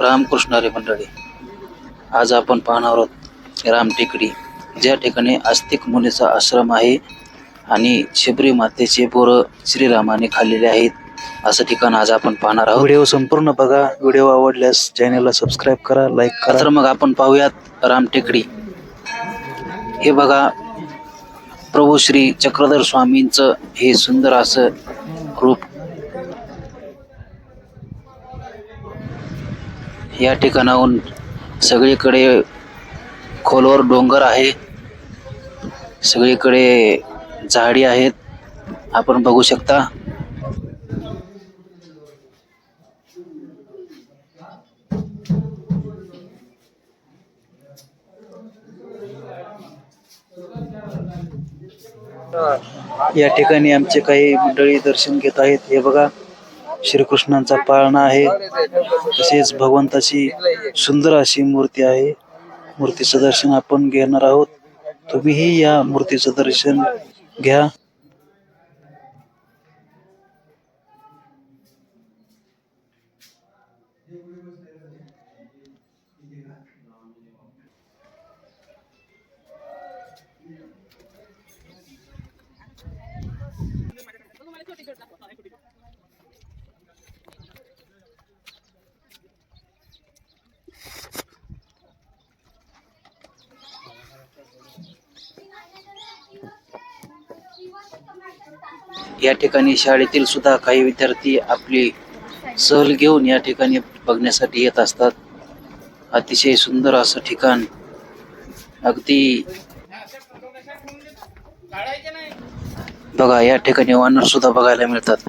रामकृष्ण हरी मंडळी. आज आपण पाहणार आहोत राम टेकडी. ज्या ठिकाणी आस्तिक मुनीचा आश्रम आहे आणि शबरी मातेचे पोरं श्रीरामाने खाल्लेले आहेत असं ठिकाण आज आपण पाहणार आहोत. व्हिडिओ संपूर्ण बघा. व्हिडिओ आवडल्यास चॅनलला सबस्क्राईब करा लाईक करा. तर मग आपण पाहूयात राम टेकडी. हे बघा प्रभू श्री चक्रधर स्वामींचं हे सुंदर असं रूप या ठिकाणाहून सगळीकडे खोलवर डोंगर आहे. सगळीकडे झाडी आहेत. आपण बघू शकता. या ठिकाणी आमचे काही मंडळी दर्शन घेत आहेत. हे बघा. श्रीकृष्णांचा पाळणा आहे. तसेच भगवंताची सुंदर अशी मूर्ती आहे. मूर्तीचं दर्शन आपण घेणार आहोत. तुम्हीही या मूर्तीचं दर्शन घ्या. या ठिकाणी शाळेतील सुद्धा काही विद्यार्थी आपली सहल घेऊन या ठिकाणी बघण्यासाठी येत असतात. अतिशय सुंदर असं ठिकाण. अगदी बघा या ठिकाणी वानर सुद्धा बघायला मिळतात.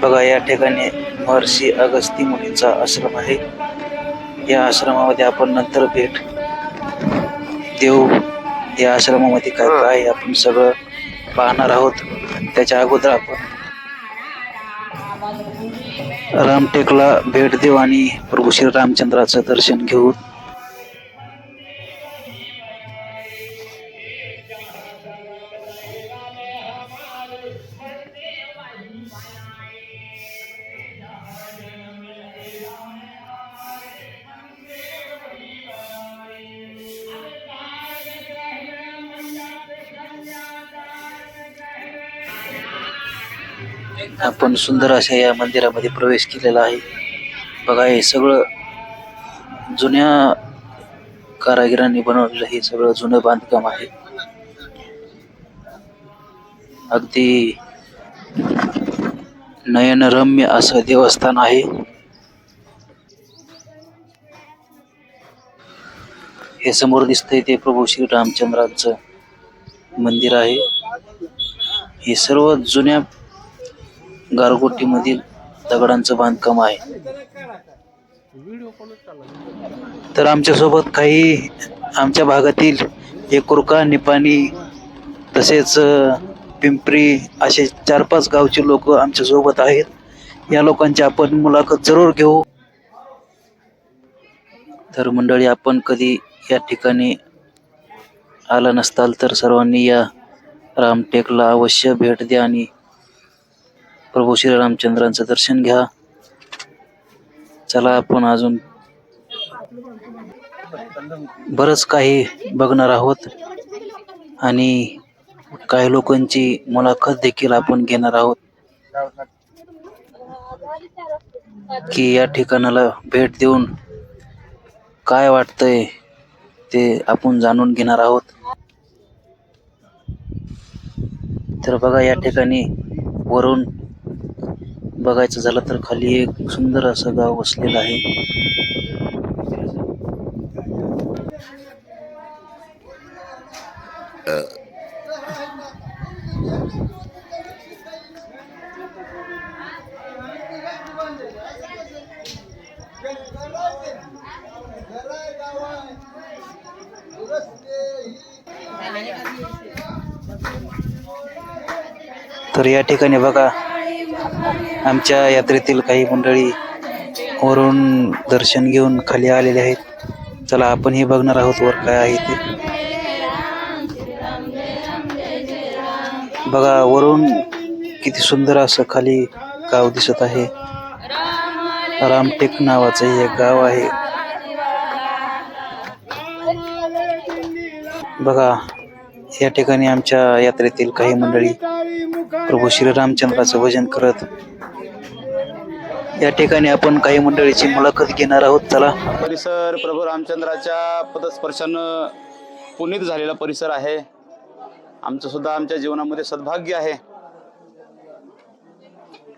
बघा या ठिकाणी महर्षी अगस्ती मुलींचा आश्रम आहे. या आश्रमामध्ये आपण नंतर भेट देऊ. या आश्रमामध्ये काय काय आहे आपण सगळं पाहणार आहोत. त्याच्या अगोदर आपण रामटेकला भेट देऊ आणि प्रभू श्री रामचंद्राचं दर्शन घेऊ. आपण सुंदर अशा या मंदिरामध्ये प्रवेश केलेला आहे. बघा हे सगळं जुन्या कारागिरांनी बनवलेलं हे सगळं जुनं बांधकाम आहे. अगदी नयनरम्य असं देवस्थान आहे. हे समोर दिसतंय ते प्रभू श्री रामचंद्रांचं मंदिर आहे. हे सर्व जुन्या गारगोटीमधील दगडांचं बांधकाम आहे. तर आमच्यासोबत काही आमच्या भागातील एकुरका निपाणी तसेच पिंपरी असे चार पाच गावचे लोक आमच्यासोबत आहेत. या लोकांची आपण मुलाखत जरूर घेऊ. तर मंडळी आपण कधी या ठिकाणी आला नसताल तर सर्वांनी या रामटेकला अवश्य भेट द्या आणि प्रभू श्रीरामचंद्रांचं दर्शन घ्या. चला आपण अजून बरंच काही बघणार आहोत. आणि काही लोकांची मुलाखत देखील आपण घेणार आहोत. की या ठिकाणाला भेट देऊन काय वाटतंय ते आपण जाणून घेणार आहोत. तर बघा या ठिकाणी वरून बघायचं झालं तर खाली एक सुंदर असं गाव वसलेलं आहे. तर या ठिकाणी बघा आमच्या यात्रेतील काही मंडळी वरून दर्शन घेऊन खाली आलेले आहेत. चला आपण हे बघणार आहोत वर काय आहे ते. बघा वरून किती सुंदर असं खाली गाव दिसत आहे. रामटेक नावाचं हे एक गाव आहे. बघा या ठिकाणी आमच्या यात्रेतील काही मंडळी प्रभू श्रीरामचंद्राचं भजन करत या ठिकाणी आपण काही मंडळीची मुलाखत घेणार आहोत. चला. परिसर प्रभू रामचंद्राच्या पदस्पर्शानं पुनीत झालेला परिसर आहे. आमचं सुद्धा आमच्या जीवनामध्ये सद्भाग्य आहे.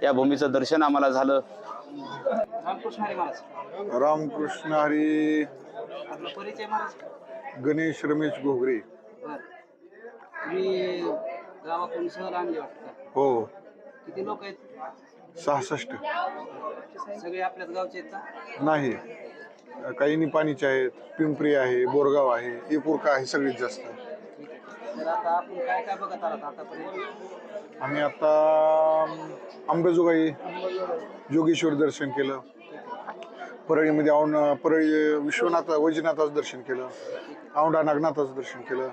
या भूमीचं दर्शन आम्हाला झालं. रामकृष्ण हरी गणेश रमेश घोगरे. हो. किती लोक आहेत? सहासष्ट. सगळे आपल्याच गावचे आहेत का? नाही. काही निपाणीचे आहेत पिंपरी आहे बोरगाव आहे इपुरका आहे सगळीत जास्त. तर आता आपण काय काय बघत आलात आतापर्यंत? आम्ही आता अंबेजोगाई जोगेश्वर दर्शन केलं. परळीमध्ये औंड परळी विश्वनाथ वैजनाथाचं दर्शन केलं. औंढा नागनाथाचं दर्शन केलं.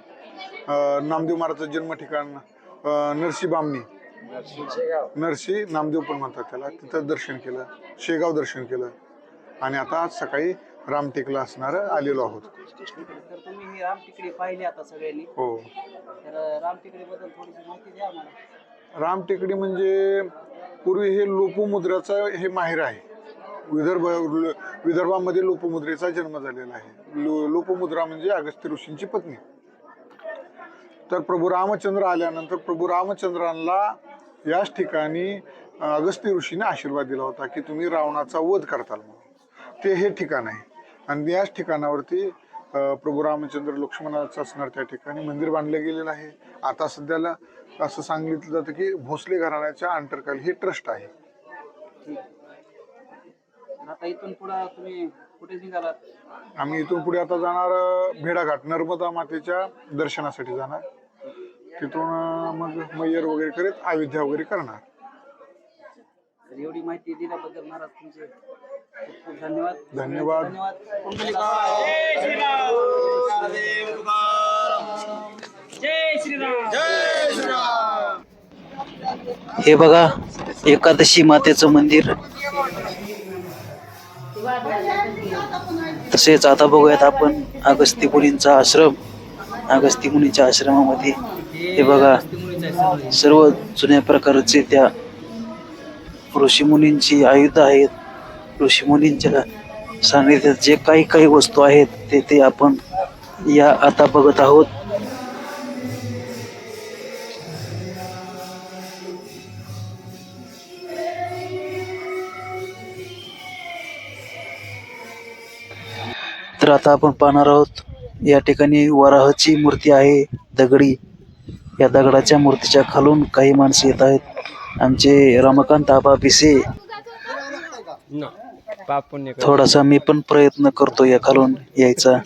अं, नामदेव महाराजचं जन्म ठिकाण अं, नरसी बामणी. नरसी नामदेव पण म्हणतात त्याला. तिथं दर्शन केलं शेगाव दर्शन केलं. आणि आता आज सकाळी रामटेकला असणार आलेलो आहोत. तर तुम्ही ही रामटिकडी पाहिली आता सगळ्यांनी. हो. तर रामटिकडी बद्दल थोडीशी माहिती द्या मला रामटेकडी म्हणजे पूर्वी हे लोपमुद्राचं हे माहेर आहे. विदर्भ विदर्भामध्ये लोपमुद्रेचा जन्म झालेला आहे. लो लोपमुद्रा म्हणजे अगस्त्य ऋषींची पत्नी. तर प्रभू रामचंद्र आल्यानंतर प्रभू रामचंद्रांना याच ठिकाणी अगस्त्य ऋषीने आशीर्वाद दिला होता की तुम्ही रावणाचा वध करताल म्हणून. ते हे ठिकाण आहे. आणि याच ठिकाणावरती प्रभू रामचंद्र लक्ष्मणाचं असणार त्या ठिकाणी मंदिर बांधलं गेलेलं आहे. आता सध्याला असं सांगितलं जातं की भोसले घराण्याच्या अंतर्खाली हे ट्रस्ट आहे. आता इथून पुढं तुम्ही कुठे निघालात? आम्ही इथून पुढे आता जाणार भेडाघाट नर्मदा मातेच्या दर्शनासाठी जाणार. तिथून मग मय्यर वगैरे करीत अयोध्या वगैरे करणार. तर एवढी माहिती दिल्याबद्दल महाराज तुमचे खूप खूप धन्यवाद. धन्यवाद. धन्यवाद. हे बघा एकादशी मातेचं मंदिर. तसेच आता बघूयात आपण अगस्ती मुनींचा आश्रम अगस्ती मुनीच्या आश्रमामध्ये हे बघा सर्व जुन्या प्रकारचे त्या ऋषीमुनींची आयुध आहेत. ऋषीमुनींच्या सानिध्यात जे काही काही वस्तू आहेत ते ते आपण या आता बघत आहोत. तर आता आपण पाहणार आहोत या ठिकाणी वराहची मूर्ती आहे दगडी. या दगडाच्या मूर्तीच्या खालून काही माणसं येत आहेत. आमचे रमाकांत आबा कर थोडासा मी पण प्रयत्न करतो या खालून यायचा.